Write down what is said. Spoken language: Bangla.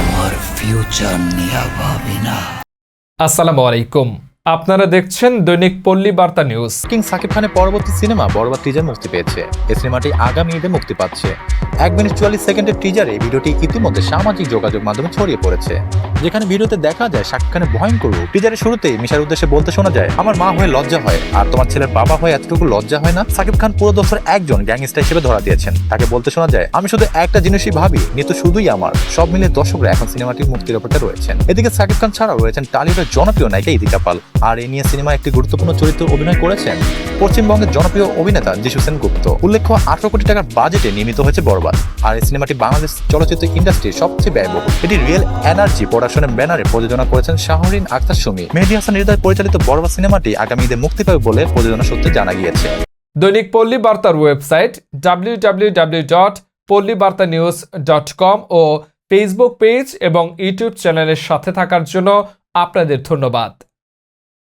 আমার ফিউচার নিয়ে ভাবি না আসসালামু আলাইকুম। আপনারা দেখছেন দৈনিক পল্লী বার্তা নিউজ। কিং সাকিব খানের পরবর্তী সিনেমা বরবাদ টিজার মুক্তি পেয়েছে। এই সিনেমাটি আগামী ঈদে মুক্তি পাচ্ছে। এক মিনিট চুয়াল্লিশ সেকেন্ডের টিজারে এই ভিডিওটি ইতিমধ্যে সামাজিক যোগাযোগ মাধ্যমে ছড়িয়ে পড়েছে। যেখানে ভিডিওতে দেখা যায় শাকিব ভয়ঙ্কর টিজারের শুরুতেই মিশার উদ্দেশ্যে বলতে শোনা যায়, আমার মা হয়ে লজ্জা হয়, আর তোমার ছেলের বাবা হয়ে এতটুকু লজ্জা হয় না? সাকিব খান পুরো দফর একজন গ্যাংস্টার হিসেবে ধরা দিয়েছেন। তাকে বলতে শোনা যায়, আমি শুধু একটা জিনিসই ভাবি, নিতু শুধুই আমার। সব মিলে দর্শকরা এখন সিনেমাটির মুক্তির অপেক্ষা রয়েছেন। এদিকে সাকিব খান ছাড়াও রয়েছেন টালিউডের জনপ্রিয় নায়িকা ইদিকা পাল। আর এই নিয়ে সিনেমায় একটি গুরুত্বপূর্ণ চরিত্র অভিনয় করেছেন পশ্চিমবঙ্গের জনপ্রিয় অভিনেতা যিশু সেন গুপ্ত। উল্লেখ্য, আঠারো কোটি টাকার বাজেটে নির্মিত হয়েছে বরবাদ। আর এই সিনেমাটি বাংলাদেশ চলচ্চিত্র ইন্ডাস্ট্রির সবচেয়ে ব্যয়বহুল। এটি রিয়েল এনার্জি প্রোডাকশনের ব্যানারে প্রযোজনা করেছেন শাহরিন আক্তার সুমি। মেহেদি হাসান হৃদয় পরিচালিত বরবাদ সিনেমাটি আগামী ঈদে মুক্তি পাবে বলে প্রযোজনা সূত্রে জানা গিয়েছে। দৈনিক পল্লী বার্তার website W dot Palli Barta news dot com ও ফেসবুক পেজ এবং ইউটিউব চ্যানেলের সাথে থাকার জন্য আপনাদের ধন্যবাদ।